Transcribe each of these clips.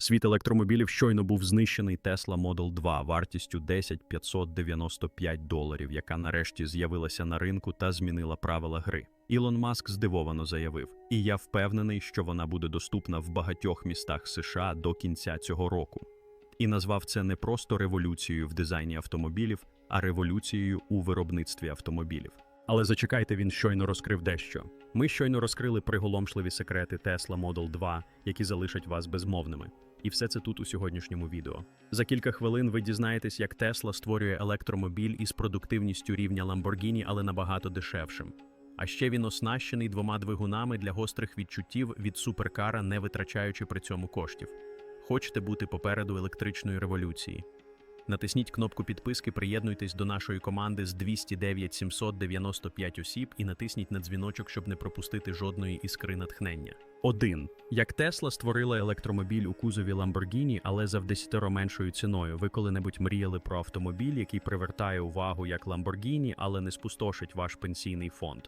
Світ електромобілів щойно був знищений Tesla Model 2 вартістю 10 595 доларів, яка нарешті з'явилася на ринку та змінила правила гри. Ілон Маск здивовано заявив: і я впевнений, що вона буде доступна в багатьох містах США до кінця цього року. І назвав це не просто революцією в дизайні автомобілів, а революцією у виробництві автомобілів. Але зачекайте, він щойно розкрив дещо. Ми щойно розкрили приголомшливі секрети Tesla Model 2, які залишать вас безмовними. І все це тут у сьогоднішньому відео. За кілька хвилин ви дізнаєтесь, як Tesla створює електромобіль із продуктивністю рівня Lamborghini, але набагато дешевшим. А ще він оснащений двома двигунами для гострих відчуттів від суперкара, не витрачаючи при цьому коштів. Хочете бути попереду електричної революції? Натисніть кнопку підписки, приєднуйтесь до нашої команди з 209 795 осіб і натисніть на дзвіночок, щоб не пропустити жодної іскри натхнення. 1. Як Тесла створила електромобіль у кузові Lamborghini, але за вдесятеро меншою ціною. Ви коли-небудь мріяли про автомобіль, який привертає увагу як Lamborghini, але не спустошить ваш пенсійний фонд.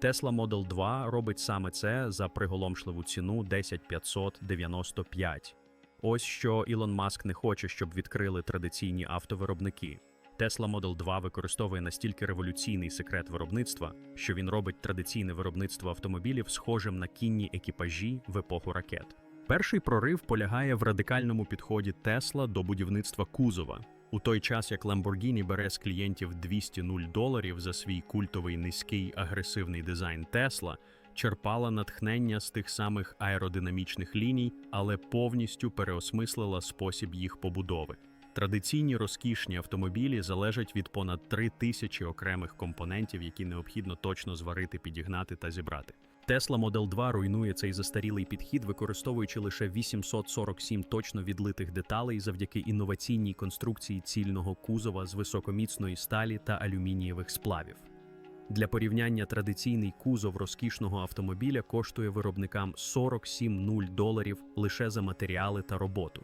Tesla Model 2 робить саме це за приголомшливу ціну 10595. Ось що Ілон Маск не хоче, щоб відкрили традиційні автовиробники. Tesla Model 2 використовує настільки революційний секрет виробництва, що він робить традиційне виробництво автомобілів схожим на кінні екіпажі в епоху ракет. Перший прорив полягає в радикальному підході Tesla до будівництва кузова. У той час як Lamborghini бере з клієнтів 200 0 доларів за свій культовий низький агресивний дизайн Tesla, черпала натхнення з тих самих аеродинамічних ліній, але повністю переосмислила спосіб їх побудови. Традиційні розкішні автомобілі залежать від понад 3 тисячі окремих компонентів, які необхідно точно зварити, підігнати та зібрати. Tesla Model 2 руйнує цей застарілий підхід, використовуючи лише 847 точно відлитих деталей завдяки інноваційній конструкції цільного кузова з високоміцної сталі та алюмінієвих сплавів. Для порівняння традиційний кузов розкішного автомобіля коштує виробникам 47 0 доларів лише за матеріали та роботу.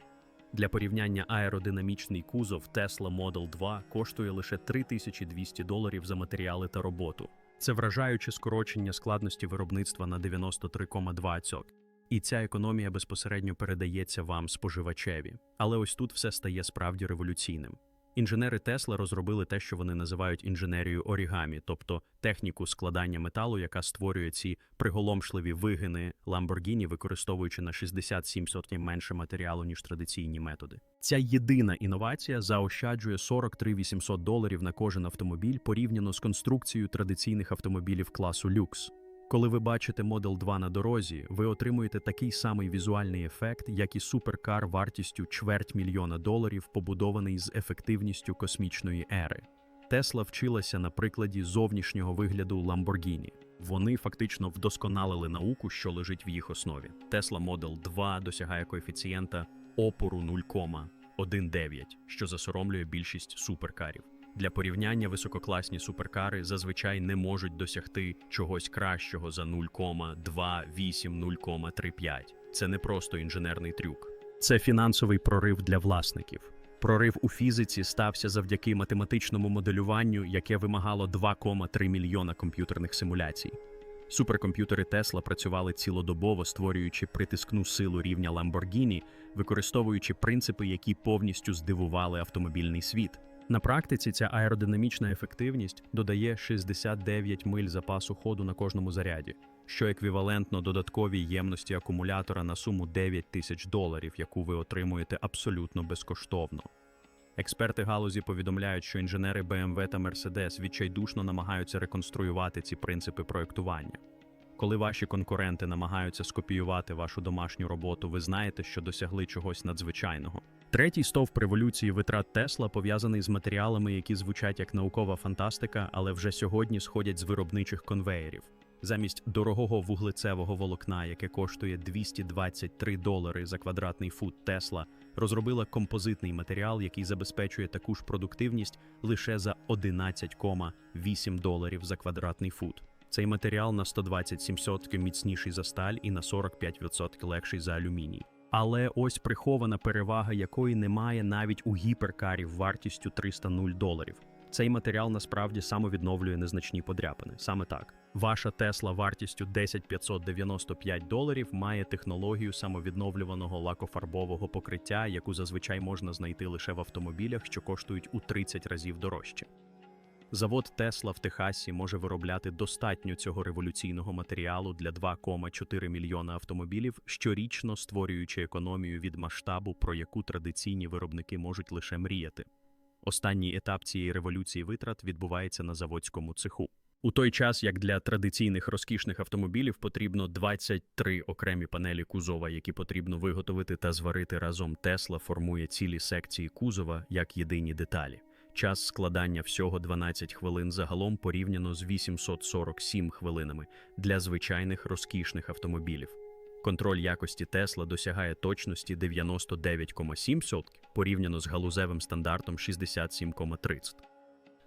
Для порівняння аеродинамічний кузов Tesla Model 2 коштує лише 3200 доларів за матеріали та роботу. Це вражаюче скорочення складності виробництва на 93,2%. І ця економія безпосередньо передається вам споживачеві. Але ось тут все стає справді революційним. Інженери Тесла розробили те, що вони називають інженерією орігамі, тобто техніку складання металу, яка створює ці приголомшливі вигини Lamborghini, використовуючи на 67% менше матеріалу ніж традиційні методи. Ця єдина інновація заощаджує 43 800 доларів на кожен автомобіль порівняно з конструкцією традиційних автомобілів класу люкс. Коли ви бачите Model 2 на дорозі, ви отримуєте такий самий візуальний ефект, як і суперкар вартістю чверть мільйона доларів, побудований з ефективністю космічної ери. Тесла вчилася на прикладі зовнішнього вигляду Lamborghini. Вони фактично вдосконалили науку, що лежить в їх основі. Tesla Model 2 досягає коефіцієнта опору 0,19, що засоромлює більшість суперкарів. Для порівняння висококласні суперкари зазвичай не можуть досягти чогось кращого за 0,28-0,35. Це не просто інженерний трюк. Це фінансовий прорив для власників. Прорив у фізиці стався завдяки математичному моделюванню, яке вимагало 2,3 мільйона комп'ютерних симуляцій. Суперкомп'ютери Тесла працювали цілодобово, створюючи притискну силу рівня Lamborghini, використовуючи принципи, які повністю здивували автомобільний світ. На практиці ця аеродинамічна ефективність додає 69 миль запасу ходу на кожному заряді, що еквівалентно додатковій ємності акумулятора на суму 9 тисяч доларів, яку ви отримуєте абсолютно безкоштовно. Експерти галузі повідомляють, що інженери BMW та Mercedes відчайдушно намагаються реконструювати ці принципи проєктування. Коли ваші конкуренти намагаються скопіювати вашу домашню роботу, ви знаєте, що досягли чогось надзвичайного. Третій стовп революції витрат Тесла пов'язаний з матеріалами, які звучать як наукова фантастика, але вже сьогодні сходять з виробничих конвеєрів. Замість дорогого вуглецевого волокна, яке коштує 223 долари за квадратний фут Тесла, розробила композитний матеріал, який забезпечує таку ж продуктивність лише за 11,8 доларів за квадратний фут. Цей матеріал на 127% міцніший за сталь і на 45% легший за алюміній. Але ось прихована перевага, якої немає навіть у гіперкарів вартістю 300 доларів. Цей матеріал насправді самовідновлює незначні подряпини. Саме так. Ваша Тесла вартістю 10595 доларів має технологію самовідновлюваного лакофарбового покриття, яку зазвичай можна знайти лише в автомобілях, що коштують у 30 разів дорожче. Завод Тесла в Техасі може виробляти достатньо цього революційного матеріалу для 2,4 мільйона автомобілів, щорічно створюючи економію від масштабу, про яку традиційні виробники можуть лише мріяти. Останній етап цієї революції витрат відбувається на заводському цеху. У той час, як для традиційних розкішних автомобілів потрібно 23 окремі панелі кузова, які потрібно виготовити та зварити разом, Тесла формує цілі секції кузова як єдині деталі. Час складання всього 12 хвилин загалом порівняно з 847 хвилинами для звичайних розкішних автомобілів. Контроль якості Тесла досягає точності 99,7% порівняно з галузевим стандартом 67,30%.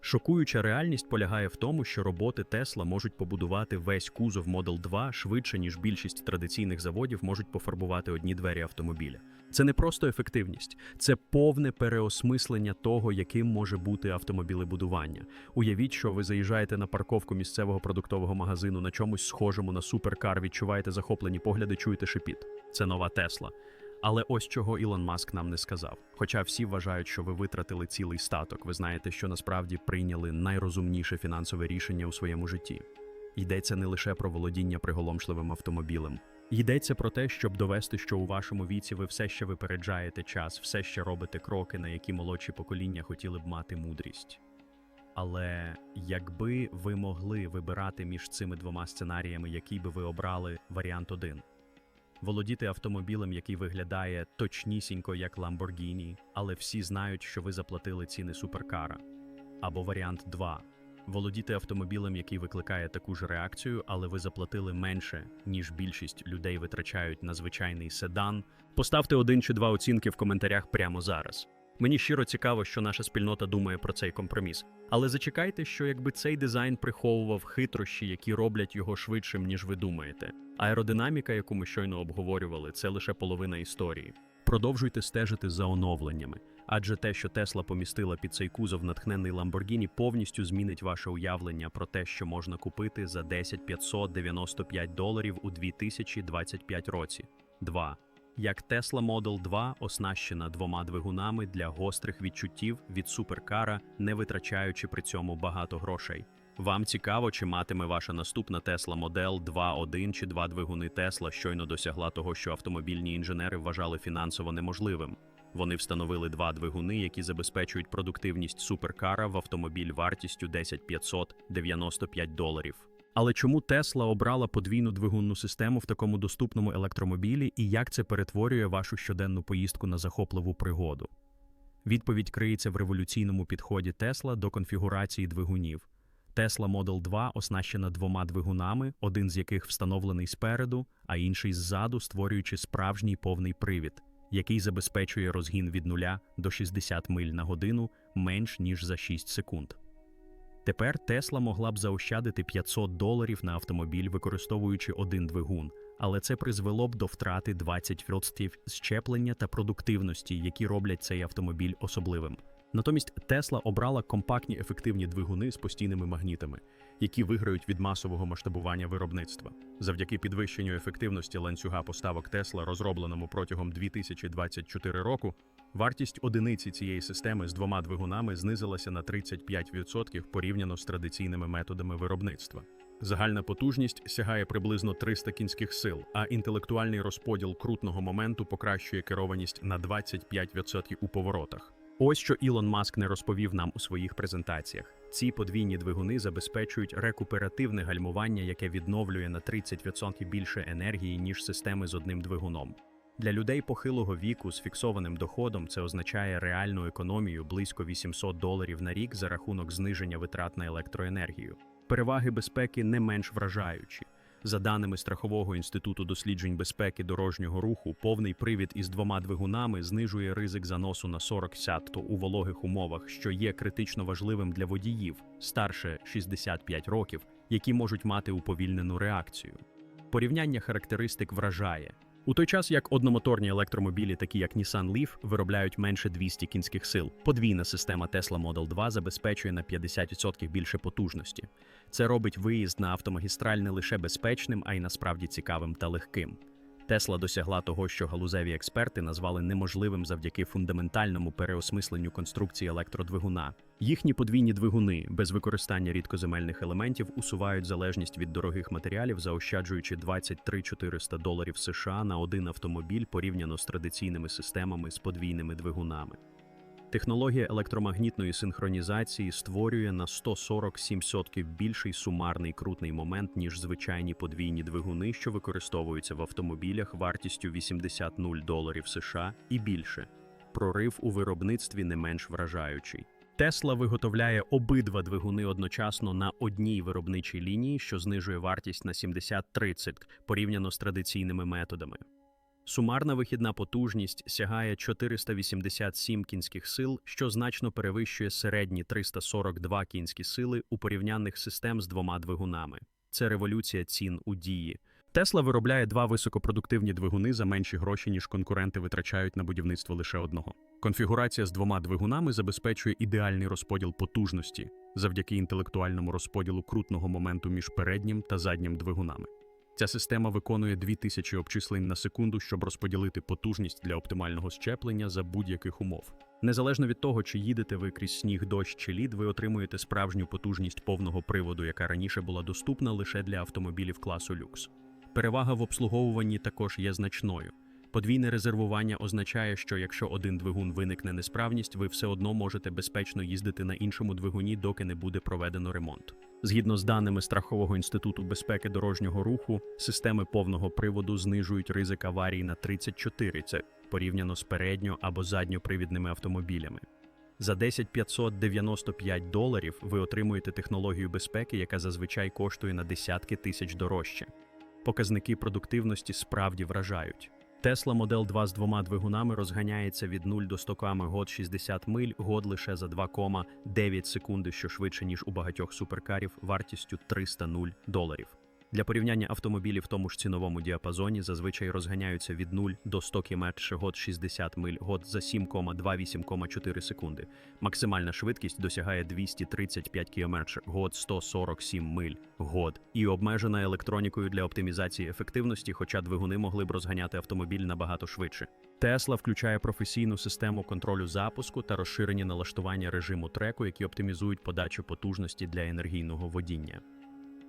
Шокуюча реальність полягає в тому, що роботи Тесла можуть побудувати весь кузов Model 2 швидше, ніж більшість традиційних заводів можуть пофарбувати одні двері автомобіля. Це не просто ефективність, це повне переосмислення того, яким може бути автомобілебудування. Уявіть, що ви заїжджаєте на парковку місцевого продуктового магазину на чомусь схожому на суперкар, відчуваєте захоплені погляди, чуєте шипіт. Це нова Тесла. Але ось чого Ілон Маск нам не сказав. Хоча всі вважають, що ви витратили цілий статок, ви знаєте, що насправді прийняли найрозумніше фінансове рішення у своєму житті. Йдеться не лише про володіння приголомшливим автомобілем. Йдеться про те, щоб довести, що у вашому віці ви все ще випереджаєте час, все ще робите кроки, на які молодші покоління хотіли б мати мудрість. Але якби ви могли вибирати між цими двома сценаріями, який би ви обрали варіант 1 володіти автомобілем, який виглядає точнісінько як Lamborghini, але всі знають, що ви заплатили ціни суперкара. Або варіант 2. Володіти автомобілем, який викликає таку ж реакцію, але ви заплатили менше, ніж більшість людей витрачають на звичайний седан. Поставте один чи два оцінки в коментарях прямо зараз. Мені щиро цікаво, що наша спільнота думає про цей компроміс. Але зачекайте, що якби цей дизайн приховував хитрощі, які роблять його швидшим, ніж ви думаєте. Аеродинаміка, яку ми щойно обговорювали, це лише половина історії. Продовжуйте стежити за оновленнями, адже те, що Тесла помістила під цей кузов натхнений Lamborghini, повністю змінить ваше уявлення про те, що можна купити за 10 595 доларів у 2025 році. 2 як Tesla Model 2 оснащена двома двигунами для гострих відчуттів від суперкара, не витрачаючи при цьому багато грошей. Вам цікаво, чи матиме ваша наступна Tesla Model 2.1 чи два двигуни Tesla щойно досягла того, що автомобільні інженери вважали фінансово неможливим. Вони встановили два двигуни, які забезпечують продуктивність суперкара в автомобіль вартістю 10 595 доларів. Але чому Тесла обрала подвійну двигунну систему в такому доступному електромобілі і як це перетворює вашу щоденну поїздку на захопливу пригоду? Відповідь криється в революційному підході Тесла до конфігурації двигунів. Tesla Model 2 оснащена двома двигунами, один з яких встановлений спереду, а інший ззаду, створюючи справжній повний привід, який забезпечує розгін від 0 до 60 миль на годину менш ніж за 6 секунд. Тепер Тесла могла б заощадити 500 доларів на автомобіль, використовуючи один двигун, але це призвело б до втрати 20% щеплення та продуктивності, які роблять цей автомобіль особливим. Натомість Тесла обрала компактні ефективні двигуни з постійними магнітами, які виграють від масового масштабування виробництва. Завдяки підвищенню ефективності ланцюга поставок Тесла, розробленому протягом 2024 року, вартість одиниці цієї системи з двома двигунами знизилася на 35% порівняно з традиційними методами виробництва. Загальна потужність сягає приблизно 300 кінських сил, а інтелектуальний розподіл крутного моменту покращує керованість на 25% у поворотах. Ось що Ілон Маск не розповів нам у своїх презентаціях. Ці подвійні двигуни забезпечують рекуперативне гальмування, яке відновлює на 30% більше енергії, ніж системи з одним двигуном. Для людей похилого віку з фіксованим доходом це означає реальну економію близько 800 доларів на рік за рахунок зниження витрат на електроенергію. Переваги безпеки не менш вражаючі. За даними Страхового інституту досліджень безпеки дорожнього руху, повний привід із двома двигунами знижує ризик заносу на 40 сятто у вологих умовах, що є критично важливим для водіїв старше 65 років, які можуть мати уповільнену реакцію. Порівняння характеристик вражає. У той час як одномоторні електромобілі, такі як Nissan Leaf, виробляють менше 200 кінських сил. Подвійна система Tesla Model 2 забезпечує на 50% більше потужності. Це робить виїзд на автомагістраль не лише безпечним, а й насправді цікавим та легким. Тесла досягла того, що галузеві експерти назвали неможливим завдяки фундаментальному переосмисленню конструкції електродвигуна. Їхні подвійні двигуни без використання рідкоземельних елементів усувають залежність від дорогих матеріалів, заощаджуючи 23 400 доларів США на один автомобіль порівняно з традиційними системами з подвійними двигунами. Технологія електромагнітної синхронізації створює на 147% більший сумарний крутний момент, ніж звичайні подвійні двигуни, що використовуються в автомобілях вартістю 80 0 доларів США і більше. Прорив у виробництві не менш вражаючий. Тесла виготовляє обидва двигуни одночасно на одній виробничій лінії, що знижує вартість на 70-30 порівняно з традиційними методами. Сумарна вихідна потужність сягає 487 кінських сил, що значно перевищує середні 342 кінські сили у порівнянних систем з двома двигунами. Це революція цін у дії. Тесла виробляє два високопродуктивні двигуни за менші гроші, ніж конкуренти витрачають на будівництво лише одного. Конфігурація з двома двигунами забезпечує ідеальний розподіл потужності завдяки інтелектуальному розподілу крутного моменту між переднім та заднім двигунами. Ця система виконує 2000 обчислень на секунду, щоб розподілити потужність для оптимального щеплення за будь-яких умов. Незалежно від того, чи їдете ви крізь сніг, дощ чи лід, ви отримуєте справжню потужність повного приводу, яка раніше була доступна лише для автомобілів класу люкс. Перевага в обслуговуванні також є значною. Подвійне резервування означає, що якщо один двигун виникне несправність, ви все одно можете безпечно їздити на іншому двигуні, доки не буде проведено ремонт. Згідно з даними Страхового інституту безпеки дорожнього руху, системи повного приводу знижують ризик аварій на 34, це порівняно з передньо або задньопривідними автомобілями. За 10 595 доларів ви отримуєте технологію безпеки, яка зазвичай коштує на десятки тисяч дорожче. Показники продуктивності справді вражають. Тесла Model 2 з двома двигунами розганяється від 0 до 100 км год 60 миль, год лише за 2,9 секунди, що швидше, ніж у багатьох суперкарів, вартістю 300 0 доларів. Для порівняння автомобілі в тому ж ціновому діапазоні зазвичай розганяються від 0 до 100 км год 60 миль, год за 7,2-8,4 секунди. Максимальна швидкість досягає 235 км год 147 миль год і обмежена електронікою для оптимізації ефективності, хоча двигуни могли б розганяти автомобіль набагато швидше. Тесла включає професійну систему контролю запуску та розширені налаштування режиму треку, які оптимізують подачу потужності для енергійного водіння.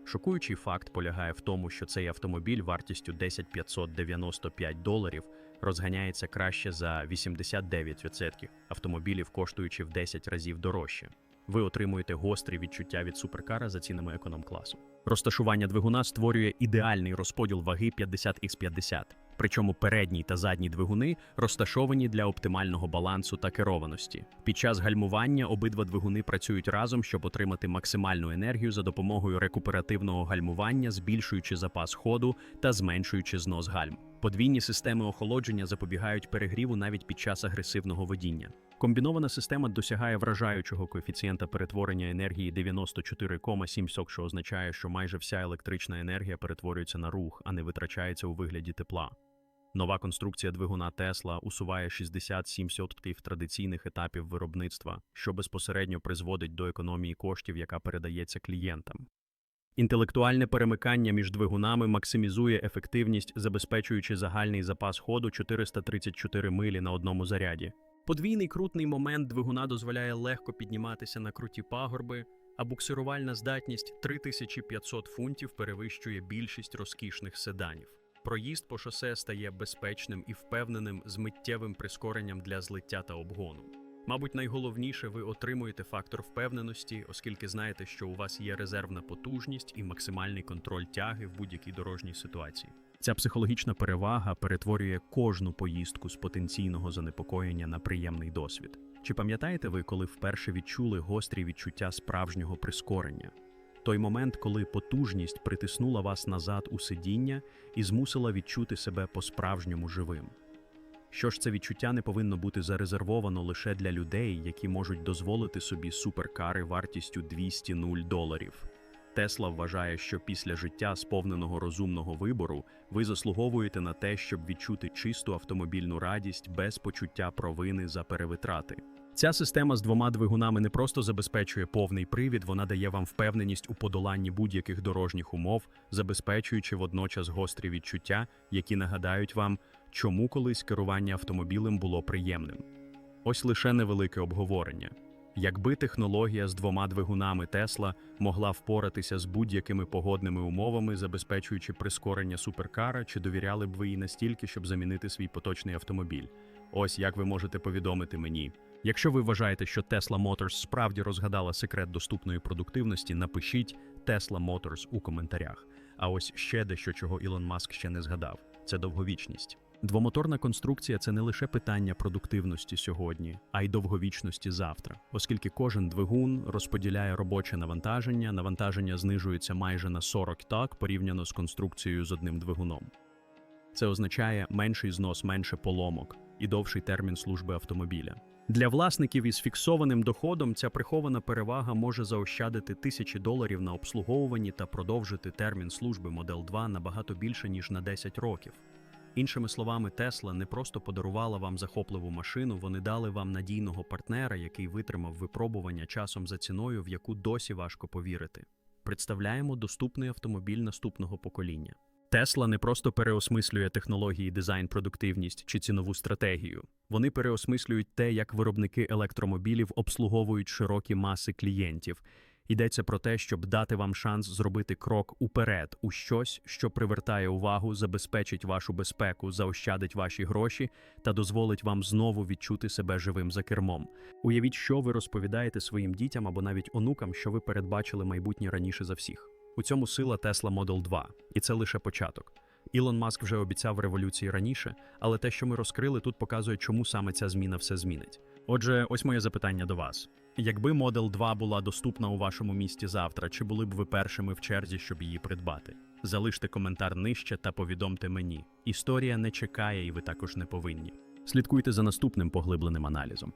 Шокуючий факт полягає в тому, що цей автомобіль вартістю 10 595 доларів розганяється краще за 89% автомобілів, коштуючи в 10 разів дорожче. Ви отримуєте гострі відчуття від суперкара за цінами економ-класу. Розташування двигуна створює ідеальний розподіл ваги 50х50, причому передній та задній двигуни розташовані для оптимального балансу та керованості. Під час гальмування обидва двигуни працюють разом, щоб отримати максимальну енергію за допомогою рекуперативного гальмування, збільшуючи запас ходу та зменшуючи знос гальм. Подвійні системи охолодження запобігають перегріву навіть під час агресивного водіння. Комбінована система досягає вражаючого коефіцієнта перетворення енергії 94,7, що означає, що майже вся електрична енергія перетворюється на рух, а не витрачається у вигляді тепла. Нова конструкція двигуна Тесла усуває 67% традиційних етапів виробництва, що безпосередньо призводить до економії коштів, яка передається клієнтам. Інтелектуальне перемикання між двигунами максимізує ефективність, забезпечуючи загальний запас ходу 434 милі на одному заряді. Подвійний крутний момент двигуна дозволяє легко підніматися на круті пагорби, а буксирувальна здатність 3500 фунтів перевищує більшість розкішних седанів. Проїзд по шосе стає безпечним і впевненим з миттєвим прискоренням для злиття та обгону. Мабуть, найголовніше ви отримуєте фактор впевненості, оскільки знаєте, що у вас є резервна потужність і максимальний контроль тяги в будь-якій дорожній ситуації. Ця психологічна перевага перетворює кожну поїздку з потенційного занепокоєння на приємний досвід. Чи пам'ятаєте ви, коли вперше відчули гострі відчуття справжнього прискорення? Той момент, коли потужність притиснула вас назад у сидіння і змусила відчути себе по-справжньому живим. Що ж це відчуття не повинно бути зарезервовано лише для людей, які можуть дозволити собі суперкари вартістю 200 нуль доларів. Тесла вважає, що після життя сповненого розумного вибору ви заслуговуєте на те, щоб відчути чисту автомобільну радість без почуття провини за перевитрати. Ця система з двома двигунами не просто забезпечує повний привід, вона дає вам впевненість у подоланні будь-яких дорожніх умов, забезпечуючи водночас гострі відчуття, які нагадають вам, чому колись керування автомобілем було приємним. Ось лише невелике обговорення. Якби технологія з двома двигунами Тесла могла впоратися з будь-якими погодними умовами, забезпечуючи прискорення суперкара, чи довіряли б ви їй настільки, щоб замінити свій поточний автомобіль? Ось як ви можете повідомити мені. Якщо ви вважаєте, що Tesla Motors справді розгадала секрет доступної продуктивності, напишіть Tesla Motors у коментарях. А ось ще дещо, чого Ілон Маск ще не згадав: це довговічність. Двомоторна конструкція це не лише питання продуктивності сьогодні, а й довговічності завтра, оскільки кожен двигун розподіляє робоче навантаження, навантаження знижується майже на 40 так порівняно з конструкцією з одним двигуном. Це означає менший знос, менше поломок і довший термін служби автомобіля. Для власників із фіксованим доходом ця прихована перевага може заощадити тисячі доларів на обслуговуванні та продовжити термін служби Model 2 набагато більше ніж на 10 років. Іншими словами, Тесла не просто подарувала вам захопливу машину, вони дали вам надійного партнера, який витримав випробування часом за ціною, в яку досі важко повірити. Представляємо доступний автомобіль наступного покоління. Тесла не просто переосмислює технології, дизайн, продуктивність чи цінову стратегію. Вони переосмислюють те, як виробники електромобілів обслуговують широкі маси клієнтів. Йдеться про те, щоб дати вам шанс зробити крок уперед у щось, що привертає увагу, забезпечить вашу безпеку, заощадить ваші гроші та дозволить вам знову відчути себе живим за кермом. Уявіть, що ви розповідаєте своїм дітям або навіть онукам, що ви передбачили майбутнє раніше за всіх. У цьому сила Tesla Model 2, і це лише початок. Ілон Маск вже обіцяв революції раніше, але те, що ми розкрили, тут показує, чому саме ця зміна все змінить. Отже, ось моє запитання до вас: якби Model 2 була доступна у вашому місті завтра, чи були б ви першими в черзі, щоб її придбати? Залиште коментар нижче та повідомте мені. Історія не чекає, і ви також не повинні. Слідкуйте за наступним поглибленим аналізом.